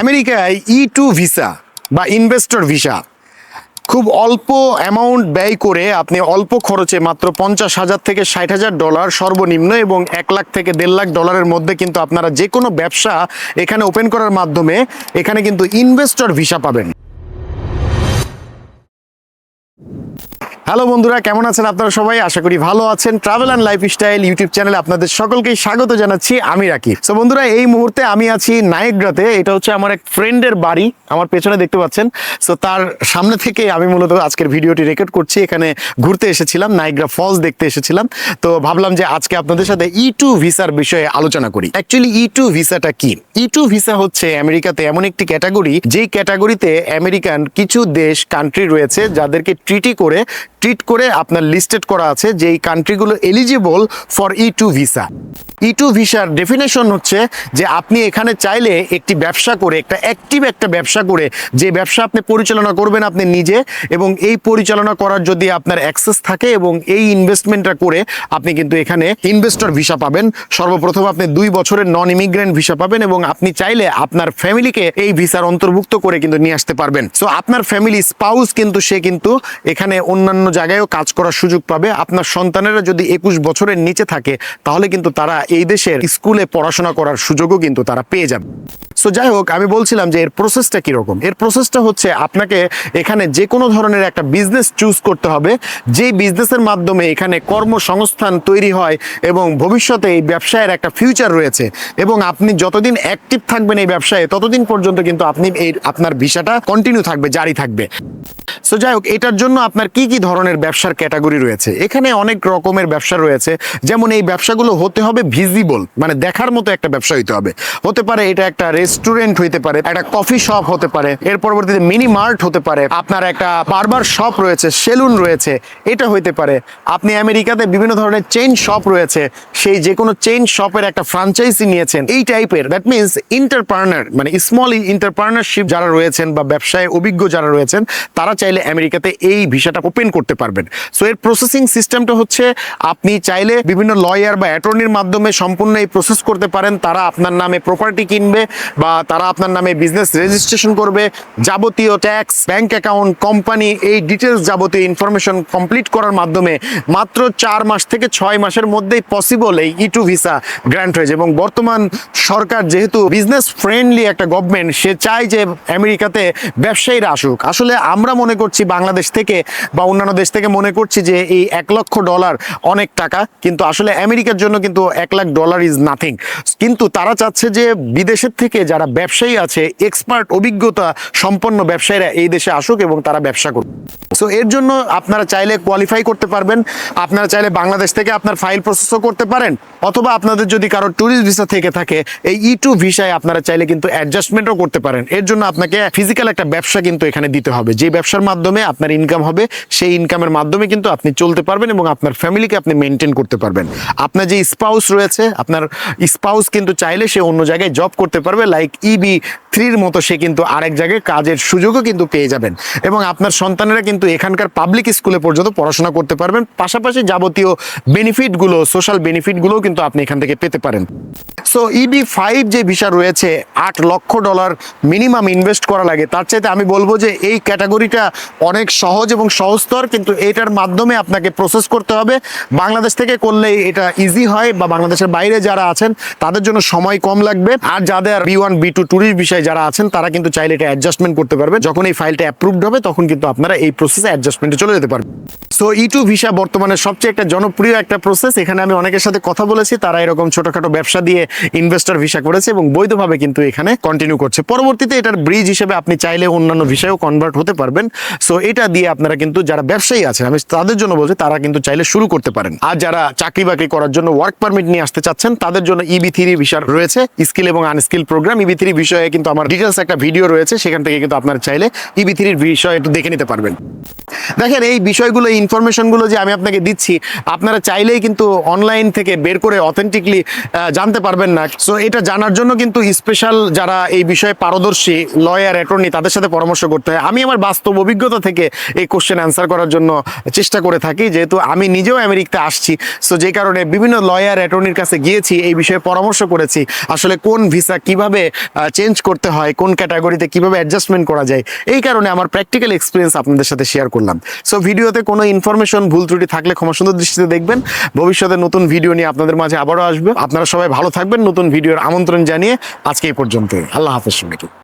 আমেরিকায় E two visa বা investor visa খুব অল্প অ্যামাউন্ট ব্যয় করে আপনি অল্প খরচে মাত্র পঞ্চাশ হাজার থেকে ষাট হাজার ডলার সর্বনিম্ন এবং এক লাখ থেকে দেড় লাখ ডলারের মধ্যে কিন্তু আপনারা যে কোনো ব্যবসা এখানে ওপেন করার মাধ্যমে এখানে কিন্তু ইনভেস্টর ভিসা পাবেন। হ্যালো বন্ধুরা, কেমন আছেন আপনারা সবাই? আশা করি ভালো আছেন। ট্রাভেল অ্যান্ড লাইফস্টাইল ইউটিউব চ্যানেলে আপনাদের সকলকেই স্বাগত জানাচ্ছি, আমি রাকি তো বন্ধুরা, এই মুহূর্তে আমি আছি নায়গ্রাতে এটা হচ্ছে আমার এক ফ্রেন্ডের বাড়ি, আমার পেছনে দেখতে পাচ্ছেন। সো তার সামনে থেকে আমি মূলত আজকের ভিডিওটি রেকর্ড করছি। এখানে ঘুরতে এসেছিলাম নাইগ্রা ফলস দেখতে এসেছিলাম। তো ভাবলাম যে আজকে আপনাদের সাথে ই টু ভিসার বিষয়ে আলোচনা করি। অ্যাকচুয়ালি ই টু ভিসাটা কি? ই টু ভিসা হচ্ছে আমেরিকাতে এমন একটি ক্যাটাগরি যেই ক্যাটাগরিতে আমেরিকান কিছু দেশ কান্ট্রি রয়েছে, যাদেরকে ট্রিটি করে ট্রিট করে আপনার লিস্টেড করা আছে যে এই কান্ট্রিগুলো eligible for E two visa E two ভিসার ডেফিনেশন হচ্ছে যে আপনি এখানে চাইলে একটি ব্যবসা করে, একটা অ্যাক্টিভ একটা ব্যবসা করে, যে ব্যবসা আপনি পরিচালনা করবেন আপনি নিজে এবং এই পরিচালনা করার যদি আপনার অ্যাক্সেস থাকে এবং এই ইনভেস্টমেন্টটা করে আপনি কিন্তু এখানে ইনভেস্টর ভিসা পাবেন। সর্বপ্রথম আপনি দুই বছরের নন ইমিগ্রেন্ট ভিসা পাবেন এবং আপনি চাইলে আপনার ফ্যামিলিকে এই ভিসার অন্তর্ভুক্ত করে কিন্তু নিয়ে আসতে পারবেন। সো আপনার ফ্যামিলি স্পাউস কিন্তু সে কিন্তু এখানে অন্যান্য জায়গায়ও কাজ করার সুযোগ পাবে। আপনার সন্তানেরা যদি একুশ বছরের নিচে থাকে, তাহলে কিন্তু তারা এই দেশের স্কুলে পড়াশোনা করার সুযোগও কিন্তু তারা পেয়ে যাবে। সো যাই হোক, আমি বলছিলাম যে এর প্রসেসটা কীরকম? এর প্রসেসটা হচ্ছে আপনাকে এখানে যে কোনো ধরনের একটা বিজনেস চুজ করতে হবে। যেই বিজনেসের মাধ্যমে এখানে কর্মসংস্থান তৈরি হয় এবং ভবিষ্যতে এই ব্যবসায়ের একটা ফিউচার রয়েছে এবং আপনি যতদিন অ্যাক্টিভ থাকবেন এই ব্যবসায়, ততদিন পর্যন্ত কিন্তু আপনি এই আপনার ভিসাটা কন্টিনিউ থাকবে, জারি থাকবে। সো যাই হোক, এটার জন্য আপনার কি কি ধরনের ব্যবসার ক্যাটাগরি রয়েছে? এখানে অনেক রকমের ব্যবসা রয়েছে। যেমন এই ব্যবসাগুলো হতে হবে ভিজিবল মানে দেখার মতো একটা ব্যবসা হইতে হবে। হতে পারে এটা একটা রেস্টুরেন্ট হইতে পারে, একটা কফি শপ হতে পারে, এর পরবর্তীতে মিনি মার্ট হতে পারে, আপনার একটা বারবার শপ রয়েছে সেলুন রয়েছে, এটা হইতে পারে। আপনি আমেরিকাতে বিভিন্ন ধরনের চেইন শপ রয়েছে, সেই যে কোনো চেইন শপের একটা ফ্রাঞ্চাইজি নিয়েছেন, এই টাইপের দ্যাট মিনস ইন্টারপ্রার্নার মানে স্মল ইন্টারপ্রার্নারশিপ যারা রয়েছেন বা ব্যবসায় অভিজ্ঞ যারা রয়েছেন, তারা চাইলে আমেরিকাতে এই ভিসাটা ওপেন করতে পারবেন। সো এর প্রসেসিং সিস্টেমটা হচ্ছে আপনি চাইলে বিভিন্ন লয়ার বা অ্যাটর্নির মাধ্যমে সম্পূর্ণ এই প্রসেস করতে পারেন। তারা আপনার নামে প্রপার্টি কিনবে বা তারা আপনার নামে বিজনেস রেজিস্ট্রেশন করবে। যাবতীয় ট্যাক্স ব্যাংক অ্যাকাউন্ট কোম্পানি এই ডিটেলস যাবতীয় ইনফরমেশন কমপ্লিট করার মাধ্যমে মাত্র চার মাস থেকে ছয় মাসের মধ্যেই পসিবল এই ই টু ভিসা গ্র্যান্ট হয়েছে। এবং বর্তমান সরকার যেহেতু বিজনেস ফ্রেন্ডলি একটা গভর্নমেন্ট সে চায় যে আমেরিকাতে ব্যবসায়ীরা আসুক। আসলে আমরা মনে করছি বাংলাদেশ থেকে বা অন্যান্য দেশ থেকে মনে করছি যে এই এক লক্ষ ডলার অনেক টাকা, কিন্তু আসলে আমেরিকার জন্য কিন্তু এক লাখ ডলার ইজ নাথিং কিন্তু তারা চাচ্ছে যে বিদেশের থেকে যারা ব্যবসায়ী আছে এক্সপার্ট অভিজ্ঞতা সম্পন্ন ব্যবসায়ীরা এই দেশে আসুক এবং তারা ব্যবসা করুক। সো এর জন্য আপনারা চাইলে কোয়ালিফাই করতে পারবেন। আপনারা চাইলে বাংলাদেশ থেকে আপনার ফাইল প্রসেসও করতে পারেন। অথবা আপনাদের যদি কারও ট্যুরিস্ট ভিসা থেকে থাকে, এই ই টু ভিসায় আপনারা চাইলে কিন্তু অ্যাডজাস্টমেন্টও করতে পারেন। এর জন্য আপনাকে ফিজিক্যাল একটা ব্যবসা কিন্তু এখানে দিতে হবে। যে ব্যবসার মাধ্যমে আপনার ইনকাম হবে, সেই ইনকামের মাধ্যমে কিন্তু আপনি চলতে পারবেন এবং আপনার ফ্যামিলিকে আপনি মেনটেন করতে পারবেন। আপনার যে স্পাউস রয়েছে, আপনার স্পাউস কিন্তু চাইলে সে অন্য জায়গায় জব করতে পারবে। লাইক ইবি থ্রির মতো সে কিন্তু আরেক জায়গায় কাজের সুযোগও কিন্তু পেয়ে যাবেন। এবং আপনার সন্তানেরা কিন্তু এখানকার পাবলিক স্কুলে পর্যন্ত পড়াশোনা করতে পারবেন। পাশাপাশি যাবতীয় বেনিফিটগুলো সোশ্যাল বেনিফিটগুলোও কিন্তু আপনি এখান থেকে পেতে পারেন। সো ইবি ফাইভ যে ভিসা রয়েছে, আট লক্ষ ডলার মিনিমাম ইনভেস্ট করা লাগে। তার চাইতে আমি বলব যে এই ক্যাটাগরিটা অনেক সহজ এবং সহজতর, কিন্তু এটার মাধ্যমে আপনাকে প্রসেস করতে হবে। বাংলাদেশ থেকে করলে এটা ইজি হয় বা বাংলাদেশের বাইরে যারা আছেন, তাদের জন্য সময় কম লাগবে। আর যাদের B one B two tourist বিষয়ে যারা আছেন, তারা কিন্তু চাইলে এটা অ্যাডজাস্টমেন্ট করতে পারবে। যখন এই ফাইলটা অ্যাপ্রুভড হবে, তখন কিন্তু আপনারা এই প্রসেসে অ্যাডজাস্টমেন্টে চলে যেতে পারবেন সো ই টু ভিসা বর্তমানে সবচেয়ে একটা জনপ্রিয় একটা প্রসেস এখানে আমি অনেকের সাথে কথা বলেছি, তারা এরকম ছোটখাটো ব্যবসা দিয়ে ইনভেস্টর ভিসা করেছে এবং বৈধভাবে কিন্তু এখানে কন্টিনিউ করছে। পরবর্তীতে এটার ব্রিজ হিসেবে আপনি চাইলে অন্যান্য ভিসায়ও কনভার্ট হতে পারবেন। সো এটা দিয়ে আপনারা কিন্তু, যারা ব্যবসায়ী আছেন, আমি তাদের জন্য বলছি, তারা কিন্তু চাইলে শুরু করতে পারেন। আর যারা চাকরি বাকরি করার জন্য ওয়ার্ক পারমিট নিয়ে আসতে চাচ্ছেন, তাদের জন্য E ইবি থ্রি ভিসা রয়েছে। স্কিল এবং আনস্কিল প্রোগ্রাম ইবি থ্রি বিষয়ে কিন্তু আমার ডিটেলস একটা ভিডিও রয়েছে, সেখান থেকে কিন্তু আপনারা চাইলে ইবি থ্রির বিষয়ে একটু দেখে নিতে পারবেন। দেখেন, এই বিষয়গুলো ইনফরমেশনগুলো যে আমি আপনাকে দিচ্ছি, আপনারা চাইলেই কিন্তু অনলাইন থেকে বের করে অথেন্টিকলি জানতে পারবেন না। সো এটা জানার জন্য কিন্তু স্পেশাল যারা এই বিষয়ে পারদর্শী লয়ার অ্যাটর্নি তাদের সাথে পরামর্শ করতে হয়। আমি আমার বাস্তব অভিজ্ঞতা থেকে এই কোশ্চেন অ্যান্সার করার জন্য চেষ্টা করে থাকি, যেহেতু আমি নিজেও আমেরিকাতে আসছি। সো যে কারণে বিভিন্ন লয়ার অ্যাটর্নির কাছে গিয়েছি, এই বিষয়ে পরামর্শ করেছি। আসলে কোন ভিসা কীভাবে চেঞ্জ করতে হয়, কোন ক্যাটাগরিতে কীভাবে অ্যাডজাস্টমেন্ট করা যায়, এই কারণে আমার প্র্যাকটিক্যাল এক্সপিরিয়েন্স আপনাদের সাথে শেয়ার করলাম। সো ভিডিওতে কোনো ইনফরমেশন ভুল ত্রুটি থাকলে ক্ষমা সুন্দর দৃষ্টিতে দেখবেন। ভবিষ্যতে নতুন ভিডিও নিয়ে আপনাদের মাঝে আবারও আসবে। আপনারা সবাই ভালো থাকবেন। নতুন ভিডিওর আমন্ত্রণ জানিয়ে আজকে এই পর্যন্ত আল্লাহ হাফেজ সবাইকে